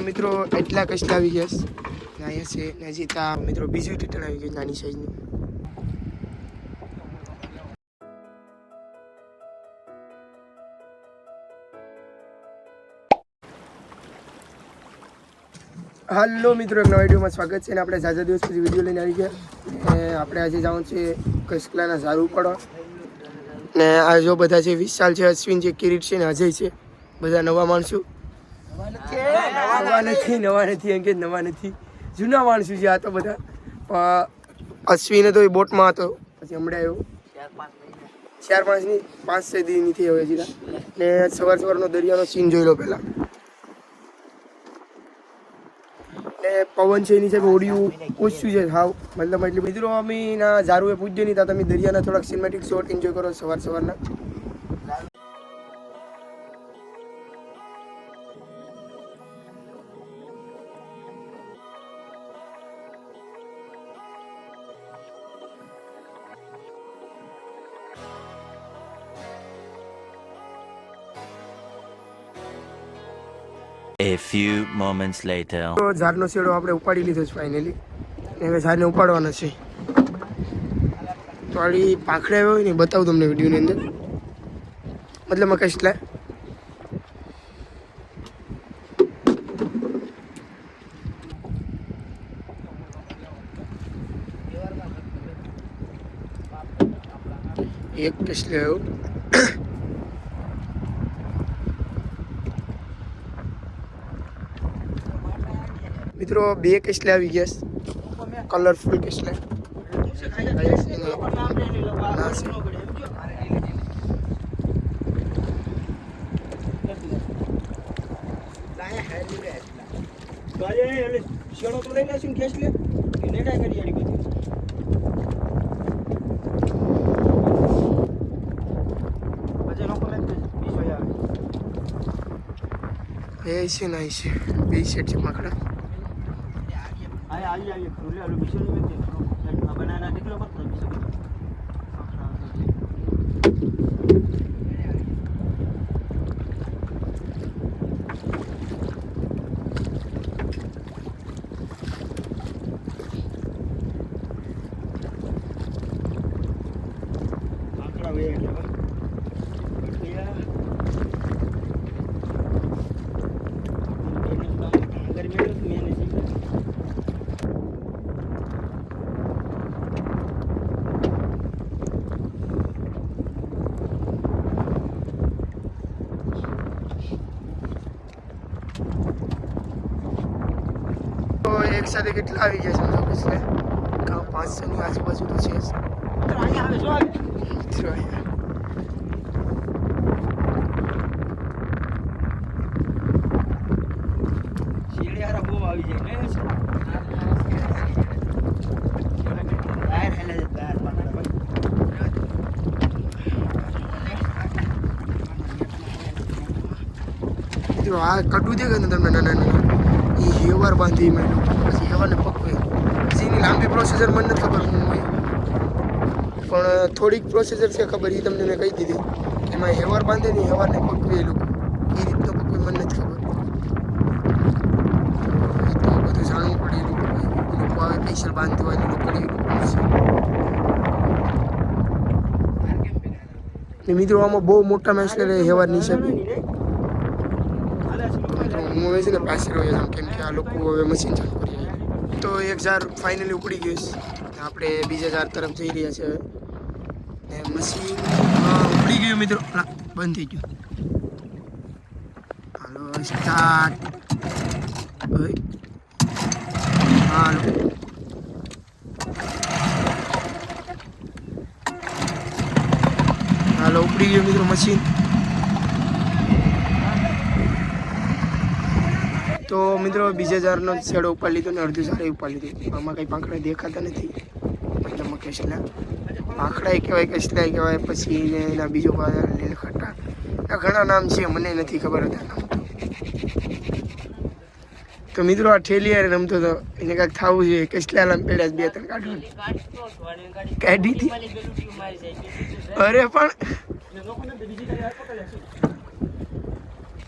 મિત્રો, એટલા કષ્ટ આવી ગયા છે. અહીંયા છે નજીતા મિત્રો બીજું ટીટણ આવી ગયું નાની સાઈઝનું હાલો મિત્રો, એક નવા વિડીયોમાં સ્વાગત છે અને આપણે ઝાઝા દિવસ પછી વીડિયો લઈને આવી ગયા. અને આપણે આજે જવાનું છે કસકલાના ઝાડુ પડો ને આ જો બધા છે વિશાલ છે, અશ્વિન છે, કિરીટ છે ને અજય છે, બધા નવા માણસો. નવા નથી નવા નથી કે નવા નથી. જૂના માણસો છે આ તો બધા. પણ અશ્વિને તો એ બોટમાં હતો. પછી હમણાં આવ્યો. ચાર પાંચની પાંચ છ દીની થઈ હવે સીધા. ને સવાર સવારનો દરિયાનો સીન જોઈ લો પહેલાં. ને પવન છે એની સાહેબ ઓડિયું ઓછું છે. હાવ, મતલબ એટલે મિત્રો, અમે ના ઝારુએ પૂજ્ય નહીં તા તમે દરિયાના થોડાક સિનેમેટિક શોટ એન્જોય કરો સવાર સવારના. A few moments later. તો ઝાડનો શેડો આપણે ઉપાડી લીધો છે ફાઇનલી હવે ઝાડને ઉપાડવાનો છે. તો આડી પાંખડે આવ્યો હોય ને બતાવું તમને વિડીયોની અંદર. મતલબ મકાઈ કઈ એક કસલે આવ્યો મિત્રો બે કેસલે આવી ગયા કલરફુલ કેસલે. એ છે ને છે. બે સેટ છે માખડા એક સાથે કેટલા આવી ગયા સમજો કેસલે કાં પાંચસોની આજુબાજુ તો છે. આ કટું દેખાય ને તમને નાના નાના? એ હેવાર બાંધી માંડ્યું પછી હેવારને પકવે. પછી એની લાંબી પ્રોસેસર મને નથી ખબર પણ થોડીક પ્રોસેસર છે ખબર એ તમને મેં કહી દીધી. એમાં હેવાર બાંધે ને હેવારને પકવે એ લોકો. એ રીતનો પકવે મને નથી ખબર. બધું જાણવું પડે એ લોકો. એ લોકો આવે સ્પેશિયલ બાંધતી હોય એ લોકો એ લોકો ને આમાં બહુ મોટા મેસલર હેવારની હિસાબે તો હું હવે છે ને પાસે રહ્યો છું, કેમ કે આ લોકો હવે મશીન ચાલુ કરી રહ્યા તો એક ઝાર ફાઇનલી ઉપડી ગયું છે. આપણે બીજા ઝાર તરફ જઈ રહ્યા છે ને મશીન ઉપડી ગયું મિત્રો. બંધ થઈ ગયું. હાલો સ્ટાર્ટ હાલો. હાલો ઉપડી ગયું મિત્રો મશીન તો મિત્રો, બીજા જારનો છેડો ઉપર લીધો ને અડધું સારી ઉપર લીધું. આમાં કંઈ પાંખડા દેખાતા નથી. મતલબ કેસલા પાંખડા કહેવાય કેસલા કહેવાય, પછી એના બીજો લીલખટા આ ઘણા નામ છે, મને નથી ખબર હતા તો મિત્રો, આ ઠેલી હારે રમતો હતો એને કાંઈક થવું જોઈએ. કેસલા લામ પેડા બે ત્રણ કાઢવાનું કાઢી અરે, પણ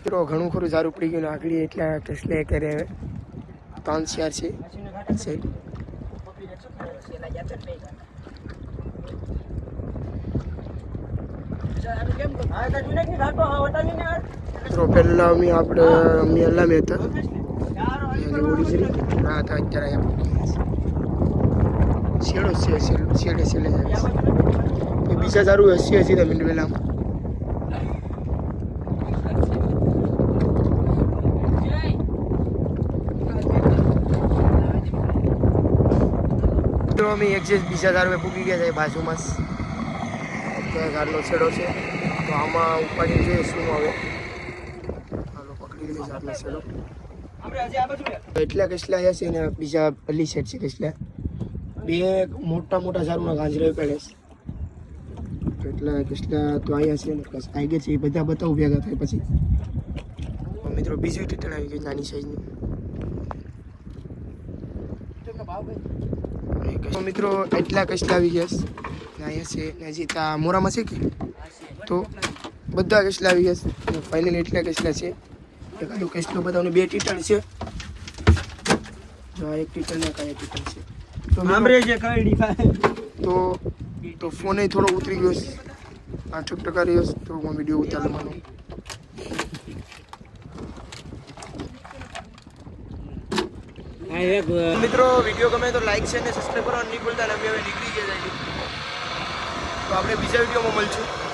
મિત્રો ઘણું ખરું સારું પડી ગયું આગળ એટલા ટેસ્લે કરે હવે. ત્રણ ચાર છે. પહેલાં અમે આપણે, અમે હલામે હતા. અને ઓડિજરી ના હતા, અત્યારે શેડો છે. શેડો શેડે જાય બીજા સારું હસી હસી તમે પહેલાં તો અમે એક્ઝેસ બીજા ધારવે પૂકી ગયા છે બાજુમાં અત્યારે ત્યાં ગાડનો છેડો છે. તો આમાં ઉપાડી જોઈએ શું આવે. હાલો પકડી લઈશ આટલો છેડો. એટલા કસલા છે ને બીજા પલ્લી સેટ છે કસલા બે મોટા મોટા ઝાડમાં ગાંજરા પડે છે. એટલે કસલા તો અહીંયા છે ને આવી ગયા છે. એ બધા બતાવું ભેગા થાય પછી. મિત્રો, બીજું ટીટણ આવી ગયું નાની સાઈઝનું તો મિત્રો એટલા કશલા આવી ગયા છે. ને અહીંયા છે ને હજી ત્યાં મોરામાં છે કે? તો બધા કશલા આવી ગયા છે. ફાઇનલ એટલા કસલા છે. એકાદું કસલો બધાનું બે ટીટણ છે. જો આ એક ટીટણ ને કાંઈ ટીટણ છે. તો મિત્રો- તો તો ફોને થોડો ઉતરી ગયો છે. આઠ ટકા રહ્યો છે. તો હું વીડિયો ઉતારવાનો. મિત્રો, વીડિયો ગમે તો લાઈક છે ને સબસ્ક્રાઈબ કરવાનું નહીં ભૂલતા, અને અમે હવે નીકળી ગયા છે તો આપણે બીજા વિડીયોમાં મળશું.